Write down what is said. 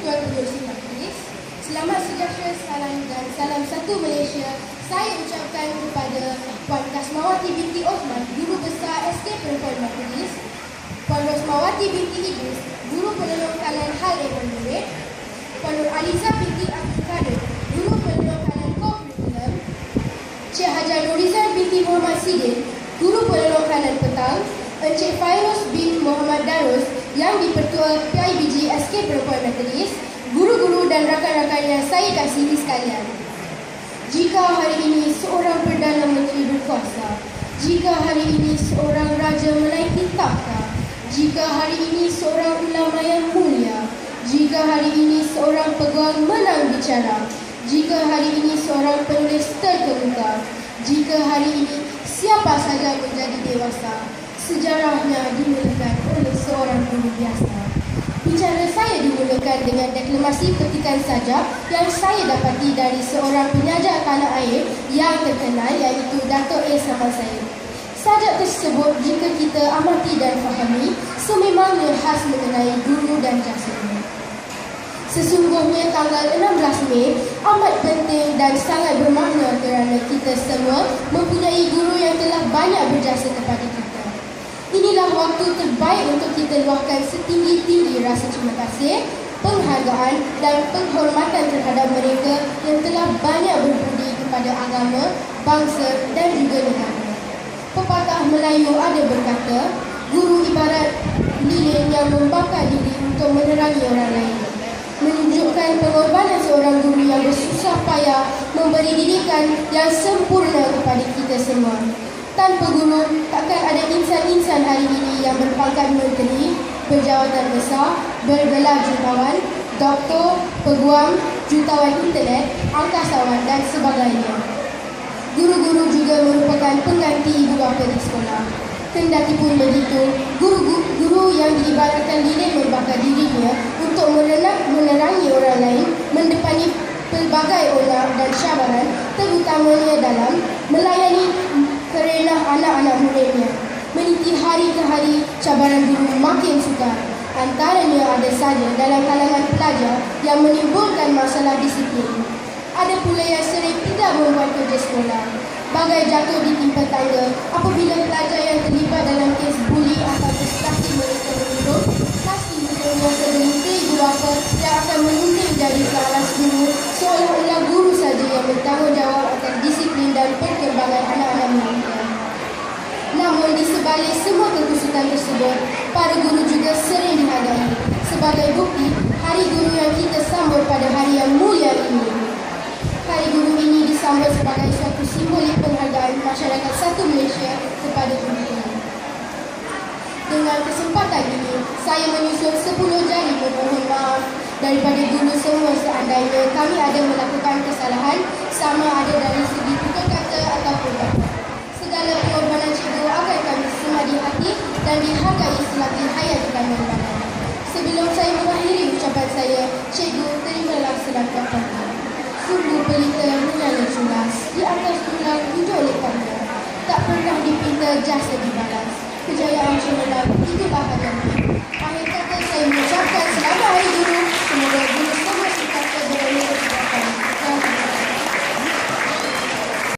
Tuan Majlis. Selamat sejahtera salam dan salam satu Malaysia. Saya ucapkan kepada Puan Kasmawati binti Osman, Guru Besar SK Perempuan Majlis. Puan Rosmawati binti Idris, Guru Penolong Kanan Hal Ekonomi. Puan Nur Aliza binti Abdul Kadir, Guru Penolong Kanan Kurikulum. Cik Hajar Nurizan binti Muhammad Sidin, Guru Penolong Kanan Petang. Encik Fairuz bin Muhammad Darus yang dipertua PIBG SK Perempuan Metodis, guru-guru dan rakan-rakan yang saya kasihi sekalian. Jika hari ini seorang Perdana Menteri berkuasa, jika hari ini seorang Raja menaiki takhta, jika hari ini seorang ulama yang mulia, jika hari ini seorang peguam menang bicara, jika hari ini seorang penulis terkemuka, jika hari ini siapa saja menjadi dewasa, sejarahnya dimulakan oleh seorang guru biasa. Bicara saya dimulakan dengan deklamasi petikan sajak yang saya dapati dari seorang penyajar tanah air yang terkenal iaitu Dato' A. Samasaid. Sajak tersebut jika kita amati dan fahami sememangnya khas mengenai guru dan jasanya. Sesungguhnya tanggal 16 Mei amat penting dan sangat bermakna kerana kita semua mempunyai guru yang telah banyak berjasa kepada kita. Waktu terbaik untuk kita luahkan setinggi-tinggi rasa terima kasih, penghargaan dan penghormatan terhadap mereka yang telah banyak berbudi kepada agama, bangsa dan juga negara. Pepatah Melayu ada berkata, guru ibarat lilin yang membakar diri untuk menerangi orang lain menunjukkan pengorbanan seorang guru yang bersusah payah memberi didikan yang sempurna kepada kita semua. Tanpa guru, takkan ada insan-insan hari ini yang berpangkat menteri, berjawatan besar, bergelar jutawan, doktor, peguam, jutawan internet, angkasawan dan sebagainya. Guru-guru juga merupakan pengganti ibu bapa di sekolah. Kendati pun begitu, guru-guru yang diibaratkan lilin membakar dirinya untuk merenang, menerangi orang lain, mendepani pelbagai orang dan syabaran, terutamanya dalam melayani kerenah anak-anak muridnya. Meniti hari ke hari, cabaran guru makin sukar. Antaranya ada saja dalam kalangan pelajar yang menimbulkan masalah disiplin. Ada pula yang sering tidak membuat kerja sekolah bagai jatuh di timpa tangga apabila pelajar yang terlibat dalam kes buli atau prestasi mereka menurut pasti segelintir ibu bapa yang akan menunting jadi ke alas guru seolah-olah guru saja yang bertanggungjawab akan disiplin dan perkembangan anak-anak mereka. Namun di sebalik semua kekusutan tersebut, para guru juga sering dihargai. Sebagai bukti, hari guru yang kita sambut pada hari yang mulia ini Hari Guru ini disambut sebagai suatu simbolik penghargaan masyarakat satu Malaysia kepada guru ini. Dengan kesempatan ini, saya menyusun 10 jari memohon maaf daripada guru semua seandainya kami ada melakukan kesalahan sama ada dari segi tutur kata ataupun kata. Segala pengorbanan cikgu akan kami semua di hati dan dihargai selagi hayat kami berbadan. Sebelum saya mengakhiri ucapan saya, cikgu terimalah selangkah sungguh pelita menyala jelas di atas tulang hijau lepasnya. Tak pernah dipinta jasa dibalas. Kejayaan cemerlang itulah hadiah. Akhir kata saya mengucapkan